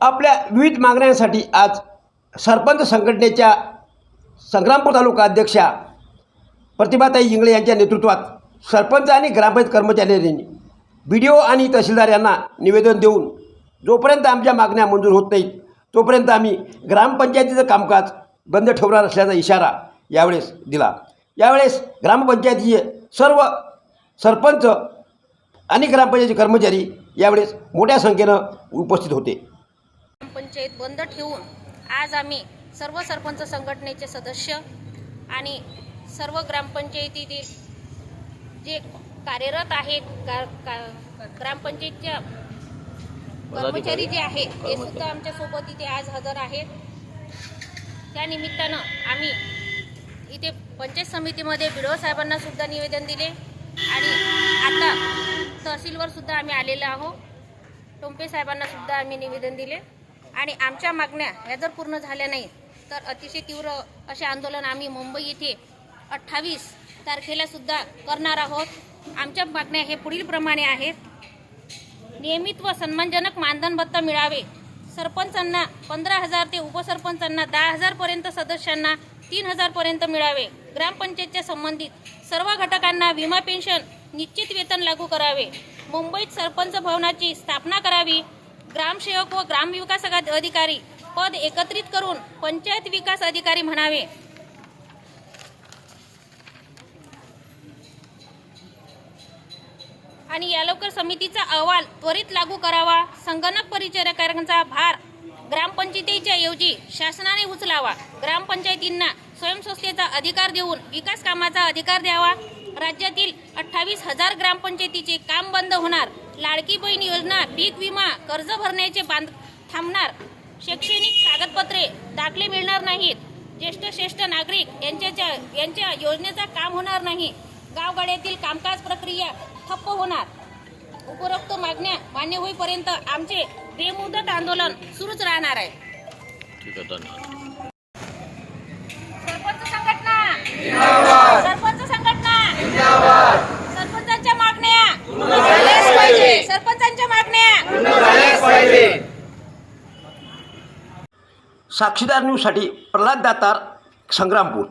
आपल्या विविध मागण्यांसाठी आज सरपंच संघटनेच्या संग्रामपूर तालुका अध्यक्षा प्रतिभाताई इंगळे यांच्या नेतृत्वात सरपंच आणि ग्रामपंचायत कर्मचाऱ्यांनी बी डी ओ आणि तहसीलदार यांना निवेदन देऊन जोपर्यंत आमच्या मागण्या मंजूर होत नाहीत तोपर्यंत आम्ही ग्रामपंचायतीचं कामकाज बंद ठेवणार असल्याचा इशारा यावेळेस दिला. यावेळेस ग्रामपंचायतीचे सर्व सरपंच आणि ग्रामपंचायतीचे कर्मचारी यावेळेस मोठ्या संख्येनं उपस्थित होते. ग्रामपंचायत बंद ठेवून आज आम्ही सर्व सरपंच संघटनेचे सदस्य आणि सर्व ग्रामपंचायतीतील जे कार्यरत आहेत ग्रामपंचायतच्या कर्मचारी जे आहेत ते सुद्धा आमच्यासोबत इथे आज हजर आहेत. त्या निमित्तानं आम्ही इथे पंचायत समितीमध्ये बिडो साहेबांना सुद्धा निवेदन दिले आणि आता तहसीलवर सुद्धा आम्ही आलेलो आहोत. टोंपे साहेबांना सुद्धा आम्ही निवेदन दिले. आणि आमच्या मागण्या ह्या जर पूर्ण झाल्या नाही तर अतिशय तीव्र असे आंदोलन आम्ही मुंबई येथे अठ्ठावीस तारखेलासुद्धा करणार आहोत. आमच्या मागण्या हे पुढील प्रमाणे आहेत. नियमित व सन्मानजनक मानधन भत्ता मिळावे. सरपंचांना पंधरा हजार ते उपसरपंचांना दहा हजारपर्यंत सदस्यांना तीन हजारपर्यंत मिळावे. ग्रामपंचायतच्या संबंधित सर्व घटकांना विमा पेन्शन निश्चित वेतन लागू करावे. मुंबईत सरपंच भवनाची स्थापना करावी. ग्रामसेवक व ग्रामविकास अधिकारी पद एकत्रित करून पंचायत विकास अधिकारी म्हणावे. आणि या लवकर समितीचा अहवाल त्वरित लागू करावा. संगणक परिचारकांचा भार ग्रामपंचायतीच्या ऐवजी शासनाने उचलावा. ग्रामपंचायतींना स्वयंसंस्थेचा अधिकार देऊन विकास कामाचा अधिकार द्यावा. राज्यातील अठ्ठावीस हजार ग्रामपंचायतीचे काम बंद होणार. लाडकी बहीण योजना पीक विमा कर्ज भरण्याचे बांध थांबणार. शैक्षणिक कागदपत्रे दाखले मिळणार नाहीत. ज्येष्ठ श्रेष्ठ नागरिक यांच्या यांच्या योजनेचा काम होणार नाही. गावगाड्यातील कामकाज प्रक्रिया ठप्प होणार. उपरोक्त मागण्या मान्य होईपर्यंत आमचे बेमुदत आंदोलन सुरूच राहणार आहे ठीक आहे धन्यवाद सरपंच संघटना सरपंच संघटना सरपंचांच्या मागण्या सरपंचांच्या मागण्या साक्षीदार न्यूजसाठी प्रल्हाद दातार संग्रामपूर.